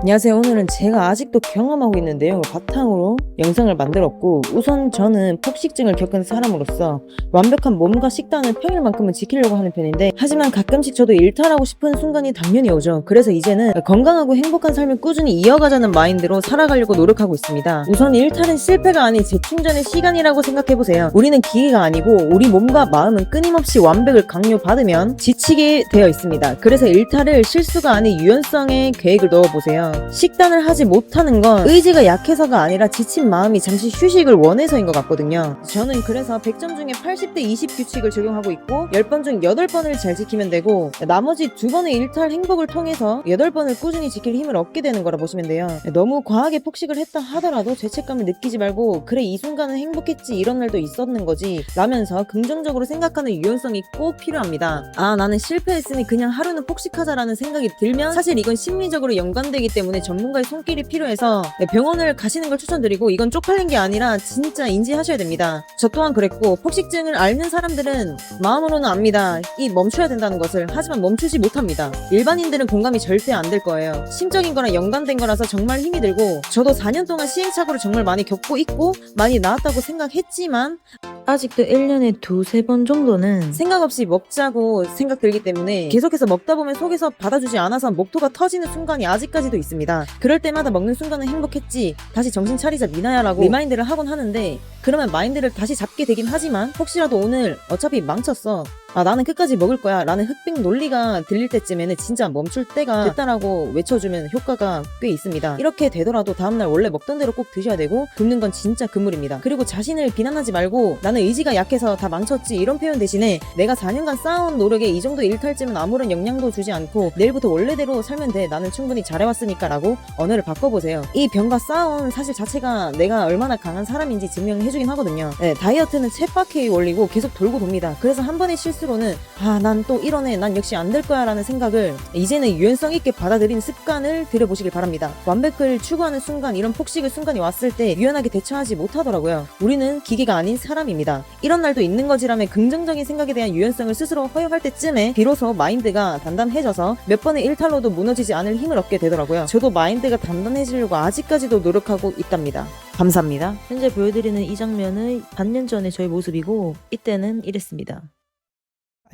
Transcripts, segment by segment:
안녕하세요. 오늘은 제가 아직도 경험하고 있는 내용을 바탕으로 영상을 만들었고 우선 저는 폭식증을 겪은 사람으로서 완벽한 몸과 식단을 평일만큼은 지키려고 하는 편인데 하지만 가끔씩 저도 일탈하고 싶은 순간이 당연히 오죠. 그래서 이제는 건강하고 행복한 삶을 꾸준히 이어가자는 마인드로 살아가려고 노력하고 있습니다. 우선 일탈은 실패가 아닌 재충전의 시간이라고 생각해보세요. 우리는 기계가 아니고 우리 몸과 마음은 끊임없이 완벽을 강요받으면 지치게 되어 있습니다. 그래서 일탈을 실수가 아닌 유연성의 계획을 넣어보세요. 식단을 하지 못하는 건 의지가 약해서가 아니라 지친 마음이 잠시 휴식을 원해서인 것 같거든요. 저는 그래서 100점 중에 80대 20 규칙을 적용하고 있고 10번 중 8번을 잘 지키면 되고 나머지 두 번의 일탈 행복을 통해서 8번을 꾸준히 지킬 힘을 얻게 되는 거라 보시면 돼요. 너무 과하게 폭식을 했다 하더라도 죄책감을 느끼지 말고 그래 이 순간은 행복했지 이런 날도 있었는 거지 라면서 긍정적으로 생각하는 유연성이 꼭 필요합니다. 아 나는 실패했으니 그냥 하루는 폭식하자라는 생각이 들면 사실 이건 심리적으로 연관되기 때문에 전문가의 손길이 필요해서 병원을 가시는 걸 추천드리고 이건 쪽팔린 게 아니라 진짜 인지하셔야 됩니다. 저 또한 그랬고 폭식증을 앓는 사람들은 마음으로는 압니다. 이 멈춰야 된다는 것을 하지만 멈추지 못합니다. 일반인들은 공감이 절대 안 될 거예요. 심적인 거랑 연관된 거라서 정말 힘이 들고 저도 4년 동안 시행착오를 정말 많이 겪고 있고 많이 나았다고 생각했지만 아직도 1년에 두세 번 정도는 생각 없이 먹자고 생각 들기 때문에 계속해서 먹다 보면 속에서 받아주지 않아서 목토가 터지는 순간이 아직까지도 있 습니다. 그럴 때마다 먹는 순간은 행복했지 다시 정신 차리자 미나야라고 리마인드를 하곤 하는데 그러면 마인드를 다시 잡게 되긴 하지만 혹시라도 오늘 어차피 망쳤어. 아 나는 끝까지 먹을 거야 라는 흑백 논리가 들릴 때쯤에는 진짜 멈출 때가 됐다라고 외쳐주면 효과가 꽤 있습니다. 이렇게 되더라도 다음날 원래 먹던 대로 꼭 드셔야 되고 굶는 건 진짜 금물입니다. 그리고 자신을 비난하지 말고 나는 의지가 약해서 다 망쳤지 이런 표현 대신에 내가 4년간 쌓아온 노력에 이 정도 일탈쯤은 아무런 영향도 주지 않고 내일부터 원래대로 살면 돼. 나는 충분히 잘해왔으니까 라고 언어를 바꿔보세요. 이 병과 쌓아온 사실 자체가 내가 얼마나 강한 사람인지 증명해 주긴 하거든요. 네, 다이어트는 쳇바퀴 원리고 계속 돌고 돕니다. 그래서 한 번의 실수로는 아 난 또 이러네 난 역시 안 될 거야 라는 생각을 이제는 유연성 있게 받아들이는 습관을 들여보시길 바랍니다. 완벽을 추구하는 순간 이런 폭식의 순간이 왔을 때 유연하게 대처하지 못하더라고요. 우리는 기계가 아닌 사람입니다. 이런 날도 있는 거지라며 긍정적인 생각에 대한 유연성을 스스로 허용할 때쯤에 비로소 마인드가 단단해져서 몇 번의 일탈로도 무너지지 않을 힘을 얻게 되더라고요. 저도 마인드가 단단해지려고 아직까지도 노력하고 있답니다. 감사합니다. 현재 보여드리는 이 장면은 반년 전의 저의 모습이고 이때는 이랬습니다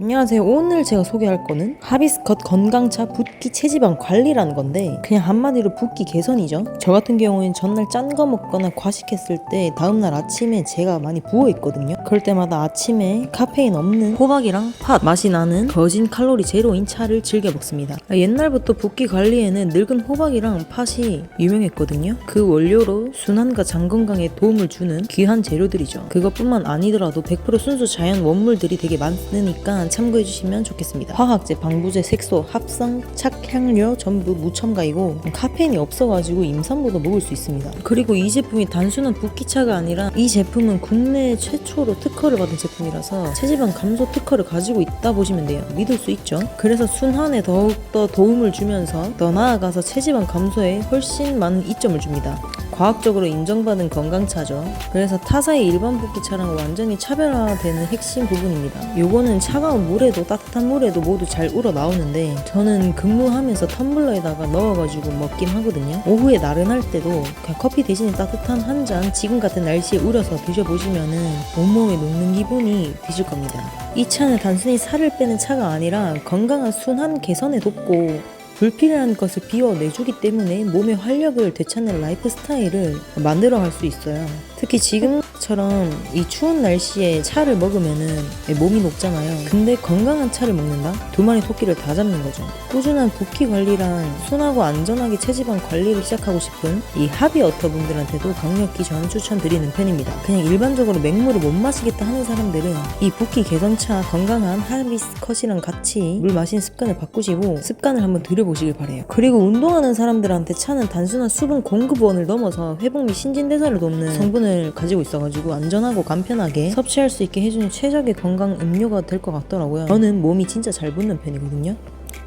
안녕하세요. 오늘 제가 소개할 거는 하비스컷 건강차 붓기 체지방 관리라는 건데 그냥 한마디로 붓기 개선이죠. 저 같은 경우엔 전날 짠 거 먹거나 과식했을 때 다음날 아침에 제가 많이 부어 있거든요. 그럴 때마다 아침에 카페인 없는 호박이랑 팥 맛이 나는 거진 칼로리 제로인 차를 즐겨 먹습니다. 옛날부터 붓기 관리에는 늙은 호박이랑 팥이 유명했거든요. 그 원료로 순환과 장 건강에 도움을 주는 귀한 재료들이죠. 그것뿐만 아니더라도 100% 순수 자연 원물들이 되게 많으니까 참고해 주시면 좋겠습니다. 화학제, 방부제, 색소, 합성, 착향료 전부 무첨가이고 카페인이 없어가지고 임산부도 먹을 수 있습니다. 그리고 이 제품이 단순한 붓기차가 아니라 이 제품은 국내 최초로 특허를 받은 제품이라서 체지방 감소 특허를 가지고 있다 보시면 돼요. 믿을 수 있죠. 그래서 순환에 더욱더 도움을 주면서 더 나아가서 체지방 감소에 훨씬 많은 이점을 줍니다. 과학적으로 인정받은 건강차죠. 그래서 타사의 일반 붓기차랑 완전히 차별화되는 핵심 부분입니다. 요거는 차가운 물에도 따뜻한 물에도 모두 잘 우러 나오는데 저는 근무하면서 텀블러에다가 넣어가지고 먹긴 하거든요. 오후에 나른할 때도 그냥 커피 대신에 따뜻한 한 잔 지금 같은 날씨에 우려서 드셔보시면은 온몸에 녹는 기분이 드실 겁니다. 이 차는 단순히 살을 빼는 차가 아니라 건강한 순환 개선에 돕고 불필요한 것을 비워내주기 때문에 몸의 활력을 되찾는 라이프 스타일을 만들어 갈 수 있어요. 특히 지금 처럼 이 추운 날씨에 차를 먹으면은 몸이 녹잖아요. 근데 건강한 차를 먹는다? 두 마리 토끼를 다 잡는 거죠. 꾸준한 붓기 관리랑 순하고 안전하게 체지방 관리를 시작하고 싶은 이 하비 어터 분들한테도 강력히 저는 추천드리는 편입니다. 그냥 일반적으로 맹물을 못 마시겠다 하는 사람들은 이 붓기 개선차 건강한 하비스컷이랑 같이 물 마시는 습관을 바꾸시고 습관을 한번 들여보시길 바래요. 그리고 운동하는 사람들한테 차는 단순한 수분 공급원을 넘어서 회복 및 신진대사를 돕는 성분을 가지고 있어가지고 안전하고 간편하게 섭취할 수 있게 해주는 최적의 건강 음료가 될 것 같더라고요. 저는 몸이 진짜 잘 붙는 편이거든요.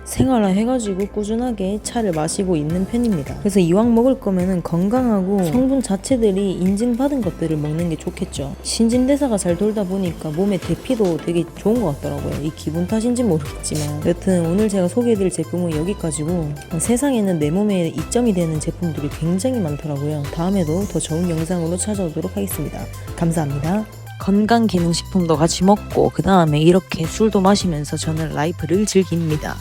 생활화 해가지고 꾸준하게 차를 마시고 있는 편입니다. 그래서 이왕 먹을 거면은 건강하고 성분 자체들이 인증받은 것들을 먹는 게 좋겠죠. 신진대사가 잘 돌다 보니까 몸에 대피도 되게 좋은 것 같더라고요. 이 기분 탓인지 모르겠지만 여튼 오늘 제가 소개해드릴 제품은 여기까지고 세상에는 내 몸에 이점이 되는 제품들이 굉장히 많더라고요. 다음에도 더 좋은 영상으로 찾아오도록 하겠습니다. 감사합니다. 건강기능식품도 같이 먹고 그 다음에 이렇게 술도 마시면서 저는 라이프를 즐깁니다.